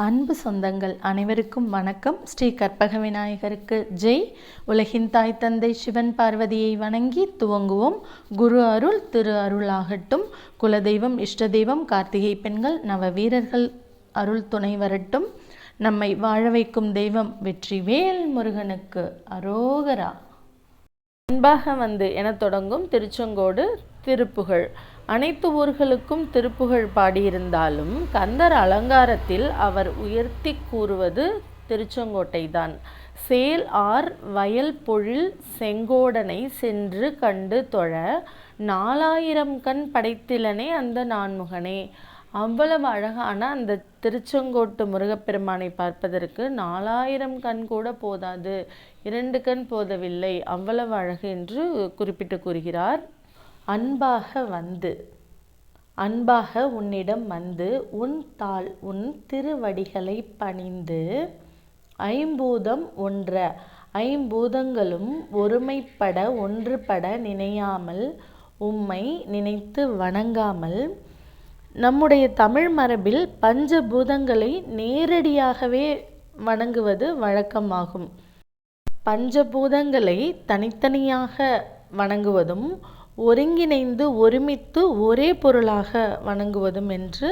அன்பு சொந்தங்கள் அனைவருக்கும் வணக்கம். ஸ்ரீ கற்பக விநாயகருக்கு ஜெய். உலகின் தாய் தந்தை சிவன் பார்வதியை வணங்கி துவங்குவோம். குரு அருள் திரு அருளாகட்டும். குலதெய்வம் இஷ்ட தெய்வம் கார்த்திகை பெண்கள் நவ வீரர்கள் அருள் துணை வரட்டும். நம்மை வாழ வைக்கும் தெய்வம் வெற்றி வேல் முருகனுக்கு அரோகரா. அன்பாக வந்து என தொடங்கும் திருச்செங்கோடு திருப்புகழ். அனைத்து ஊர்களுக்கும் திருப்புகழ் பாடியிருந்தாலும் கந்தர் அலங்காரத்தில் அவர் உயர்த்தி கூறுவது திருச்செங்கோட்டை தான் சேல் ஆர் வயல் பொழில் செங்கோடனை சென்று கண்டு தொழ நாலாயிரம் கண் படைத்திலனே அந்த நான்முகனே. அவ்வளவு அழகான அந்த திருச்செங்கோட்டு முருகப்பெருமானை பார்ப்பதற்கு நாலாயிரம் கண் கூட போதாது. இரண்டு கண் போதவில்லை. அவ்வளவு அழகு என்று குறிப்பிட்டு கூறுகிறார் அன்பாக வந்து அன்பாக உன்னிடம் வந்து உன் தாள் உன் திருவடிகளை பணிந்து ஐம்பூதம் ஒன்ற ஐம்பூதங்களும் ஒருமைப்பட ஒன்றுபட நினையாமல் உம்மை நினைத்து வணங்காமல் நம்முடைய தமிழ் மரபில் பஞ்சபூதங்களை நேரடியாகவே வணங்குவது வழக்கமாகும். பஞ்சபூதங்களை தனித்தனியாக வணங்குவதும் ஒருங்கிணைந்து ஒருமித்து ஒரே பொருளாக வணங்குவதும் என்று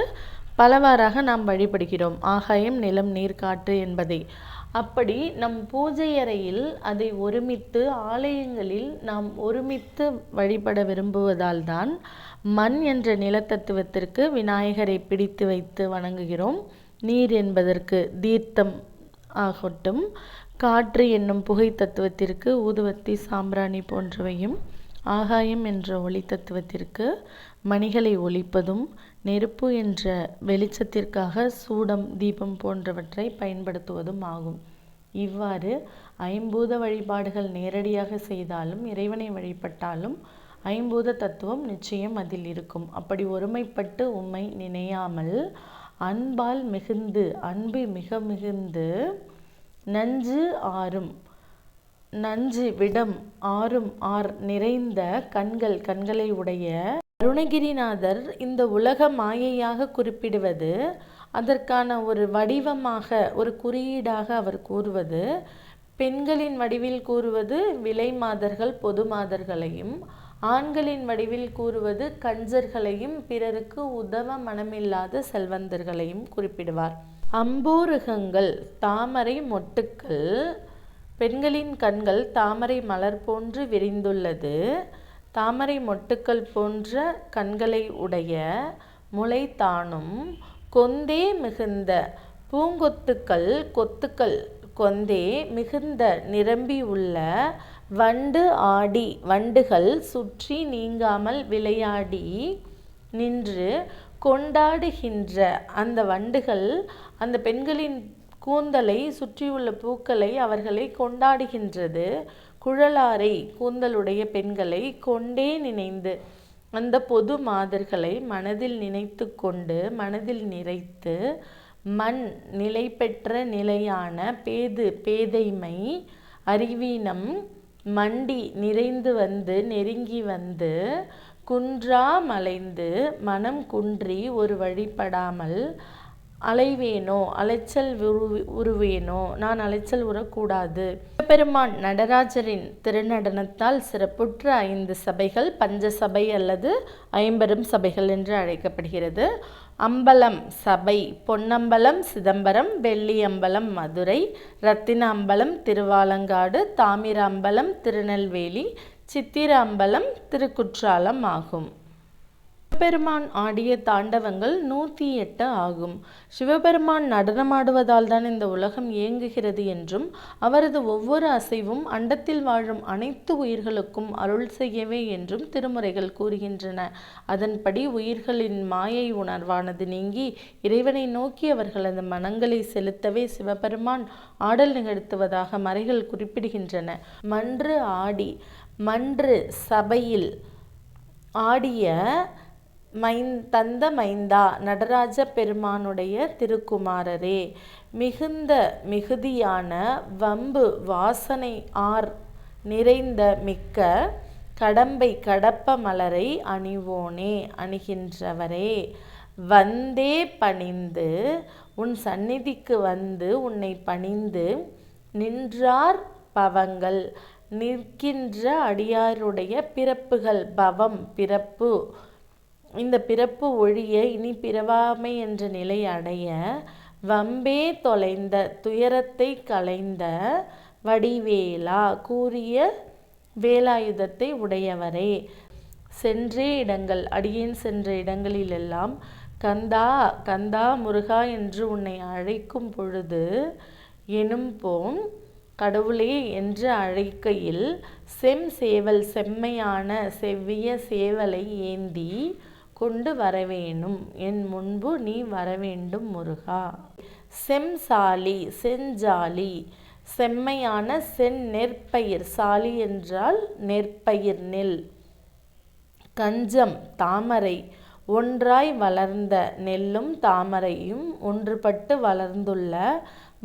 பலவாறாக நாம் வழிபடுகிறோம். ஆகாயம் நிலம் நீர் காற்று என்பதை. அப்படி நம் பூஜை அறையில் அதை ஒருமித்து ஆலயங்களில் நாம் ஒருமித்து வழிபட விரும்புவதால் தான் மண் என்ற நிலத்தத்துவத்திற்கு விநாயகரை பிடித்து வைத்து வணங்குகிறோம். நீர் என்பதற்கு தீர்த்தம் ஆகட்டும் காற்று என்னும் புகை தத்துவத்திற்கு ஊதுவத்தி சாம்பிராணி போன்றவையும் ஆகாயம் என்ற ஒளி தத்துவத்திற்கு மணிகளை ஒழிப்பதும் நெருப்பு என்ற வெளிச்சத்திற்காக சூடம் தீபம் போன்றவற்றை பயன்படுத்துவதும் ஆகும். இவ்வாறு ஐம்பூத வழிபாடுகள் நேரடியாக செய்தாலும் இறைவனை வழிபட்டாலும் ஐம்பூத தத்துவம் நிச்சயம் அதில் இருக்கும். அப்படி ஒருமைப்பட்டு உம்மை நினையாமல் அன்பால் மிகுந்து அன்பு மிக மிகுந்து நஞ்சு ஆறும் நஞ்சு விடம் ஆறும் ஆர் நிறைந்த கண்கள் கண்களை உடைய அருணகிரிநாதர் இந்த உலக மாயையாக குறிப்பிடுவது அதற்கான ஒரு வடிவமாக ஒரு குறியீடாக அவர் கூறுவது பெண்களின் வடிவில் கூறுவது விலை மாதர்கள் பொது மாதர்களையும் ஆண்களின் வடிவில் கூறுவது கஞ்சர்களையும் பிறருக்கு உதவ மனமில்லாத செல்வந்தர்களையும் குறிப்பிடுவார். அம்பூருகங்கள் தாமரை மொட்டுக்கள் பெண்களின் கண்கள் தாமரை மலர் போன்று விரிந்துள்ளது. தாமரை மொட்டுக்கள் போன்ற கண்களை உடைய முளை தானும் கொந்தே மிகுந்த பூங்கொத்துக்கள் கொத்துக்கள் கொந்தே மிகுந்த நிரம்பி உள்ள வண்டு ஆடி வண்டுகள் சுற்றி நீங்காமல் விளையாடி நின்று கொண்டாடுகின்ற அந்த வண்டுகள் அந்த பெண்களின் கூந்தலை சுற்றியுள்ள பூக்களை அவர்களை கொண்டாடுகின்றது. குழலாரை கூந்தலுடைய பெண்களை கொண்டே நினைந்து அந்த பொது மாதர்களை மனதில் நினைத்து கொண்டு மனதில் நிறைத்து மண் நிலை பெற்ற நிலையான பேது பேதைமை அறிவீனம் மண்டி நிறைந்து வந்து நெருங்கி வந்து குன்றா மலைந்து மனம் குன்றி ஒரு வழிபடாமல் அலைவேனோ? அலைச்சல் உரு உருவேனோ? நான் அலைச்சல் உறக்கூடாது. பெருமான் நடராஜரின் திருநடனத்தால் சிறப்புற்ற ஐந்து சபைகள் பஞ்ச சபை அல்லது ஐம்பெரும் சபைகள் என்று அழைக்கப்படுகிறது. அம்பலம் சபை பொன்னம்பலம் சிதம்பரம் வெள்ளியம்பலம் மதுரை ரத்தின அம்பலம் திருவாலங்காடு தாமிர அம்பலம் திருநெல்வேலி சித்திர அம்பலம் திருக்குற்றாலம் ஆகும். சிவபெருமான் ஆடிய தாண்டவங்கள் நூற்றி எட்டு ஆகும். சிவபெருமான் நடனமாடுவதால் தான் இந்த உலகம் இயங்குகிறது என்றும் அவரது ஒவ்வொரு அசைவும் அண்டத்தில் வாழும் அனைத்து உயிர்களுக்கும் அருள் செய்யவே என்றும் திருமுறைகள் கூறுகின்றன. அதன்படி உயிர்களின் மாயை உணர்வானது நீங்கி இறைவனை நோக்கி அவர்களது மனங்களை செலுத்தவே சிவபெருமான் ஆடல் நிகழ்த்துவதாக மறைகள் குறிப்பிடுகின்றன. மன்று ஆடி மன்று சபையில் ஆடிய மைந் தந்த மைந்தா நடராஜ பெருமானுடைய திருக்குமாரரே. மிகுந்த மிகுதியான வம்பு வாசனை ஆர் நிறைந்த மிக்க கடம்பை கடப்ப மலரை அணிவோனே அணிகின்றவரே. வந்தே பணிந்து உன் சந்நிதிக்கு வந்து உன்னை பணிந்து நின்றார் பவங்கள். நிற்கின்ற அடியாருடைய பிறப்புகள் பவம் பிறப்பு. இந்த பிறப்பு ஒழிய இனி பிறவாமை என்ற நிலை அடைய வம்பே தொலைந்த துயரத்தை களைந்த வடிவேலா கூறிய வேலாயுதத்தை உடையவரே. சென்றே இடங்கள் அடியேன் சென்ற இடங்களிலெல்லாம் கந்தா கந்தா முருகா என்று உன்னை அழைக்கும் பொழுது எனும் போம் கடவுளே என்று அழைக்கையில் செம் சேவல் செம்மையான செவ்விய சேவலை ஏந்தி கொண்டு வரவேணும். என் முன்பு நீ வரவேண்டும் முருகா. செம்சாலி செஞ்சாலி செம்மையான செந் நெற்பயிர் சாலி என்றால் நெற்பயிர் நெல். கஞ்சம் தாமரை ஒன்றாய் வளர்ந்த நெல்லும் தாமரையும் ஒன்றுபட்டு வளர்ந்துள்ள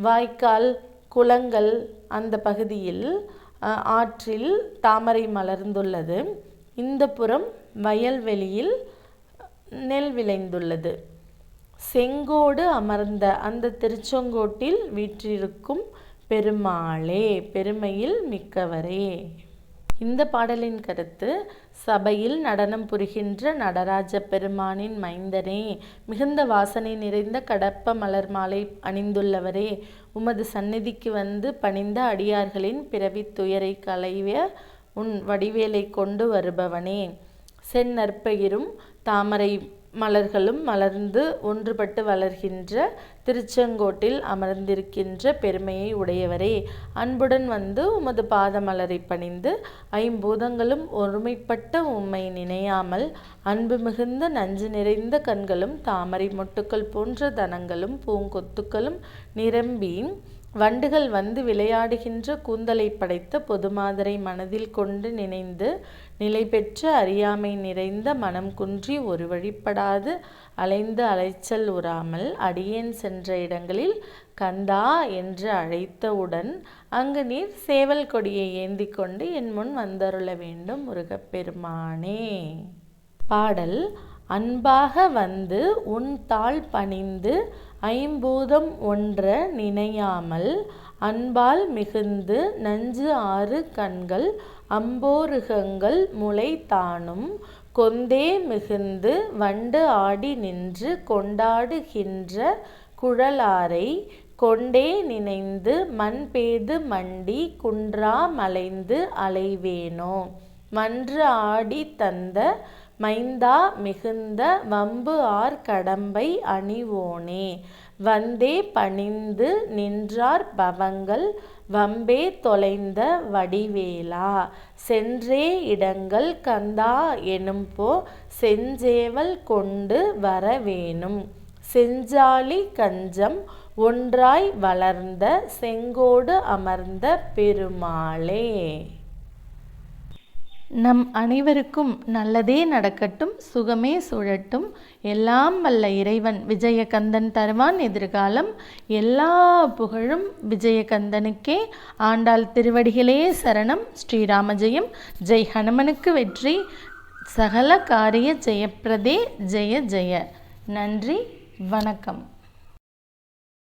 வாய்க்கால் குளங்கள் அந்த பகுதியில் ஆற்றில் தாமரை மலர்ந்துள்ளது. இந்த புறம் வயல்வெளியில் நெல் விளைந்துள்ளது. செங்கோடு அமர்ந்த அந்த திருச்செங்கோட்டில் வீற்றிருக்கும் பெருமாளே பெருமையில் மிக்கவரே. இந்த பாடலின் கருத்து சபையில் நடனம் புரிகின்ற நடராஜ பெருமானின் மைந்தனே மிகுந்த வாசனை நிறைந்த கடப்ப மலர் மாலை அணிந்துள்ளவரே. உமது சந்நிதிக்கு வந்து பணிந்த அடியார்களின் பிறவி துயரை களைய உன் வடிவேலை கொண்டு வருபவனே. செந்நற்பயிரும் தாமரை மலர்களும் மலர்ந்து ஒன்றுபட்டு வளர்கின்ற திருச்செங்கோட்டில் அமர்ந்திருக்கின்ற பெருமையை உடையவரே. அன்புடன் வந்து உமது பாத மலரை பணிந்து ஐம்பூதங்களும் ஒருமைப்பட்ட உம்மை நினையாமல் அன்பு மிகுந்த நஞ்சு நிறைந்த கண்களும் தாமரை மொட்டுக்கள் போன்ற தனங்களும் பூங்கொத்துக்களும் நிரம்பி வண்டுகள் வந்து விளையாடுகின்ற கூந்தலை படைத்த பொதுமாதரை மனதில் கொண்டு நினைந்து நிலை பெற்ற அறியாமை நிறைந்த மனம் குன்றி ஒரு வழிபடாது அலைந்து அலைச்சல் உறாமல் அடியேன் சென்ற இடங்களில் கந்தா என்று அழைத்தவுடன் அங்கு நீர் சேவல் கொடியை ஏந்தி கொண்டு என் முன் வந்தருள வேண்டும் முருகப்பெருமானே. பாடல் அன்பாக வந்து உன் தாள் பணிந்து ஐம்பூதம் ஒன்ற நினையாமல் அன்பால் மிகுந்து நஞ்சு ஆறு கண்கள் அம்போருகங்கள் முளை தானும் கொந்தே மிகுந்து வண்டு ஆடி நின்று கொண்டாடுகின்ற குழலாரை கொண்டே நினைந்து மண் பேது மண்டி குன்றா மலைந்து அலைவேனோ? மன்று ஆடி தந்த மைந்தா மிகுந்த வம்பு ஆர் கடம்பை அணிவோனே. வந்தே பணிந்து நின்றார் பவங்கள் வம்பே தொலைந்த வடிவேலா. சென்றே இடங்கள் கந்தா எனும்போ செஞ்சேவல் கொண்டு வரவேணும் செஞ்சாலி கஞ்சம் ஒன்றாய் வளர்ந்த செங்கோடு அமர்ந்த பெருமாளே. நம் அனைவருக்கும் நல்லதே நடக்கட்டும் சுகமே சுழட்டும். எல்லாம் வல்ல இறைவன் விஜயகந்தன் தருவான் எதிர்காலம். எல்லா புகழும் விஜயகந்தனுக்கே. ஆண்டாள் திருவடிகளே சரணம். ஸ்ரீராமஜெயம். ஜெய் ஹனுமனுக்கு வெற்றி. சகல காரிய ஜெயப்பிரதே. ஜெய ஜெய. நன்றி. வணக்கம்.